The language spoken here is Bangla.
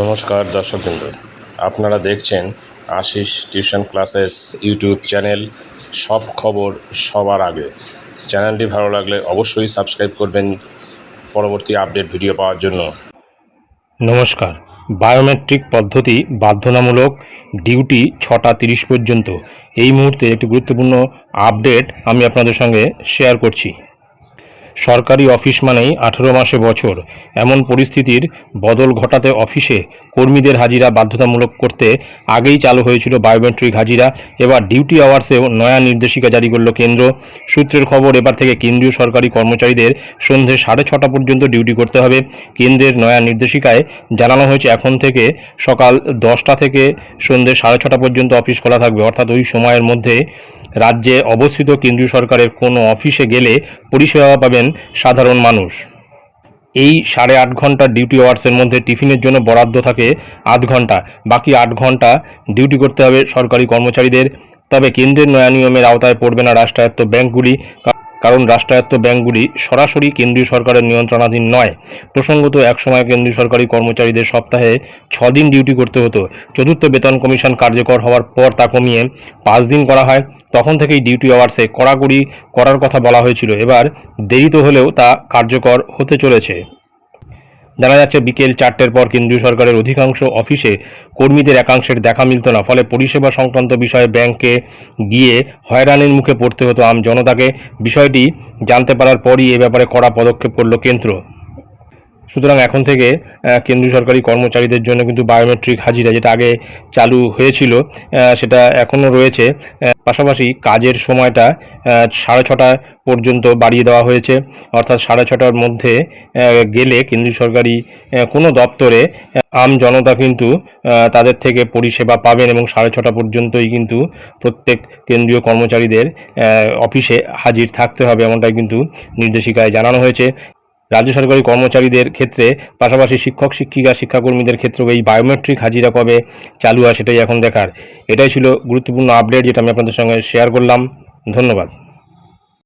নমস্কার দর্শকবৃন্দ। আপনারা দেখছেন Ashis tuition classes YouTube channel. সব খবর সবার আগে। চ্যানেলটি ভালো লাগলে অবশ্যই সাবস্ক্রাইব করবেন পরবর্তী আপডেট ভিডিও পাওয়ার জন্য। নমস্কার। বায়োমেট্রিক পদ্ধতি বাধ্যতামূলক ডিউটি ছটা তিরিশ পর্যন্ত। এই মুহূর্তে একটি গুরুত্বপূর্ণ আপডেট আমি আপনাদের সঙ্গে শেয়ার করছি। সরকারি অফিস মানেই আঠেরো মাসে বছর। এমন পরিস্থিতির বদল ঘটাতে অফিসে কর্মীদের হাজিরা বাধ্যতামূলক করতে আগেই চালু হয়েছিল বায়োমেট্রিক হাজিরা। এবার ডিউটি আওয়ার্সেও নয়া নির্দেশিকা জারি করল কেন্দ্র। সূত্রের খবর, এবার থেকে কেন্দ্রীয় সরকারি কর্মচারীদের সন্ধে সাড়ে ছটা পর্যন্ত ডিউটি করতে হবে। কেন্দ্রের নয়া নির্দেশিকায় জানানো হয়েছে, এখন থেকে সকাল দশটা থেকে সন্ধে সাড়ে ছটা পর্যন্ত অফিস খোলা থাকবে। অর্থাৎ ওই সময়ের মধ্যে রাজ্যে অবস্থিত কেন্দ্রীয় সরকারের কোনো অফিসে গেলে পরিষেবা পাবেন সাধারণ মানুষ। এই সাড়ে আট ঘণ্টা ডিউটি আওয়ার্সের মধ্যে টিফিনের জন্য বরাদ্দ থাকে আধ ঘণ্টা। বাকি আট ঘণ্টা ডিউটি করতে হবে সরকারি কর্মচারীদের। তবে কেন্দ্রের নয়া নিয়মের আওতায় পড়বে না রাষ্ট্রায়ত্ত ব্যাংকগুলি। কারণ রাষ্ট্রায়ত্ত ব্যাংকগুলি সরাসরি কেন্দ্রীয় সরকারের নিয়ন্ত্রণাধীন নয়। প্রসঙ্গত, একসময় কেন্দ্রীয় সরকারি কর্মচারীদের সপ্তাহে দিন ডিউটি করতে হতো। চতুর্থ বেতন কমিশন কার্যকর হওয়ার পর তা কমিয়ে পাঁচ দিন করা হয়। তখন থেকেই ডিউটি আওয়ার্সে কড়াকড়ি করার কথা বলা হয়েছিল। এবার দেরিত হলেও তা কার্যকর হতে চলেছে। জানা যাচ্ছে, বিকেল চারটের পর কেন্দ্রীয় সরকারের অধিকাংশ অফিসে কর্মীদের একাংশের দেখা মিলত না। ফলে পরিষেবা সংক্রান্ত বিষয়ে ব্যাংকে গিয়ে হয়রানির মুখে পড়তে হতো আম জনতাকে। বিষয়টি জানতে পারার পরই এ ব্যাপারে কড়া পদক্ষেপ করল কেন্দ্র। সুতরাং এখন থেকে কেন্দ্রীয় সরকারি কর্মচারীদের জন্য কিন্তু বায়োমেট্রিক হাজিরা যেটা আগে চালু হয়েছিল সেটা এখনও রয়েছে। পাশাপাশি কাজের সময়টা সাড়ে ছটা পর্যন্ত বাড়িয়ে দেওয়া হয়েছে। অর্থাৎ সাড়ে ছটার মধ্যে গেলে কেন্দ্রীয় সরকারি কোনো দপ্তরে আম জনতা কিন্তু তাদের থেকে পরিষেবা পাবেন এবং সাড়ে ছটা পর্যন্তই কিন্তু প্রত্যেক কেন্দ্রীয় কর্মচারীদের অফিসে হাজির থাকতে হবে এমনটাই কিন্তু নির্দেশিকায় জানানো হয়েছে। রাজ্য সরকারি কর্মচারীদের ক্ষেত্রে, পাশাপাশি শিক্ষক, শিক্ষিকা, শিক্ষাকর্মীদের ক্ষেত্রেও এই বায়োমেট্রিক হাজিরা কবে চালু হয় সেটাই এখন দেখার। এটাই ছিল গুরুত্বপূর্ণ আপডেট যেটা আমি আপনাদের সঙ্গে শেয়ার করলাম। ধন্যবাদ।